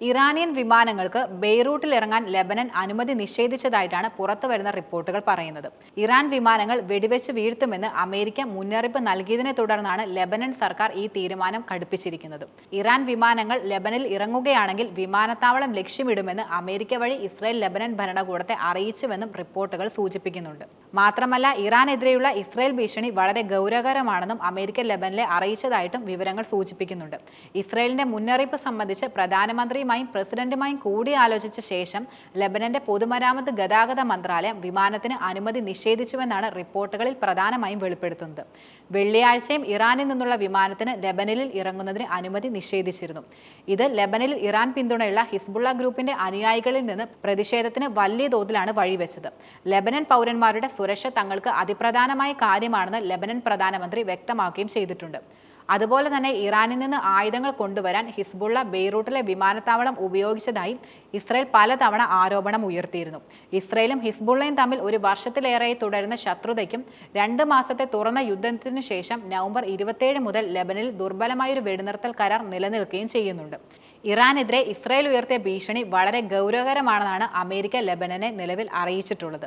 Iranian വിമാനങ്ങൾക്ക് ബെയ്റൂട്ടിൽ ഇറങ്ങാൻ Lebanon അനുമതി നിഷേധിച്ചതായിട്ടാണ് പുറത്തുവരുന്ന റിപ്പോർട്ടുകൾ പറയുന്നത്. ഇറാൻ വിമാനങ്ങൾ വെടിവെച്ച് വീഴ്ത്തുമെന്ന് അമേരിക്ക മുന്നറിയിപ്പ് നൽകിയതിനെ തുടർന്നാണ് ലെബനൻ സർക്കാർ ഈ തീരുമാനം കടുപ്പിച്ചിരിക്കുന്നത്. ഇറാൻ വിമാനങ്ങൾ ലെബനിൽ ഇറങ്ങുകയാണെങ്കിൽ വിമാനത്താവളം ലക്ഷ്യമിടുമെന്ന് അമേരിക്ക വഴി ഇസ്രായേൽ ലെബനൻ ഭരണകൂടത്തെ അറിയിച്ചുവെന്നും റിപ്പോർട്ടുകൾ സൂചിപ്പിക്കുന്നുണ്ട്. മാത്രമല്ല ഇറാനെതിരെയുള്ള ഇസ്രായേൽ ഭീഷണി വളരെ ഗൗരവകരമാണെന്നും അമേരിക്ക ലെബനിലെ അറിയിച്ചതായിട്ടും വിവരങ്ങൾ സൂചിപ്പിക്കുന്നുണ്ട്. ഇസ്രായേലിന്റെ മുന്നറിയിപ്പ് സംബന്ധിച്ച് പ്രധാനമന്ത്രിയുമായും പ്രസിഡന്റുമായും കൂടിയാലോചിച്ച ശേഷം ലബനന്റെ പൊതുമരാമത്ത് ഗതാഗത മന്ത്രാലയം വിമാനത്തിന് അനുമതി നിഷേധിച്ചുവെന്നാണ് റിപ്പോർട്ടുകളിൽ പ്രധാനമായും വെളിപ്പെടുത്തുന്നത്. വെള്ളിയാഴ്ചയും ഇറാനിൽ നിന്നുള്ള വിമാനത്തിന് ലെബനനിൽ ഇറങ്ങുന്നതിന് അനുമതി നിഷേധിച്ചിരുന്നു. ഇത് ലെബനനിൽ ഇറാൻ പിന്തുണയുള്ള ഹിസ്ബുള്ള ഗ്രൂപ്പിന്റെ അനുയായികളിൽ നിന്ന് പ്രതിഷേധത്തിന് വലിയ തോതിലാണ് വഴിവെച്ചത്. ലബനൻ പൗരന്മാരുടെ സുരക്ഷ തങ്ങൾക്ക് അതിപ്രധാനമായ കാര്യമാണെന്ന് ലബനൻ പ്രധാനമന്ത്രി വ്യക്തമാക്കുകയും ചെയ്തിട്ടുണ്ട്. അതുപോലെ തന്നെ ഇറാനിൽ നിന്ന് ആയുധങ്ങൾ കൊണ്ടുവരാൻ ഹിസ്ബുള്ള ബെയ്റൂട്ടിലെ വിമാനത്താവളം ഉപയോഗിച്ചതായി ഇസ്രയേൽ പലതവണ ആരോപണം ഉയർത്തിയിരുന്നു. ഇസ്രയേലും ഹിസ്ബുള്ളയും തമ്മിൽ ഒരു വർഷത്തിലേറെ തുടരുന്ന ശത്രുതയ്ക്കും രണ്ട് മാസത്തെ തുറന്ന യുദ്ധത്തിനു ശേഷം നവംബർ ഇരുപത്തിയേഴ് മുതൽ ലെബനിൽ ദുർബലമായൊരു വെടിനിർത്തൽ കരാർ നിലനിൽക്കുകയും ചെയ്യുന്നുണ്ട്. ഇറാനെതിരെ ഇസ്രയേൽ ഉയർത്തിയ ഭീഷണി വളരെ ഗൗരവകരമാണെന്നാണ് അമേരിക്ക ലെബനനെ നിലവിൽ അറിയിച്ചിട്ടുള്ളത്.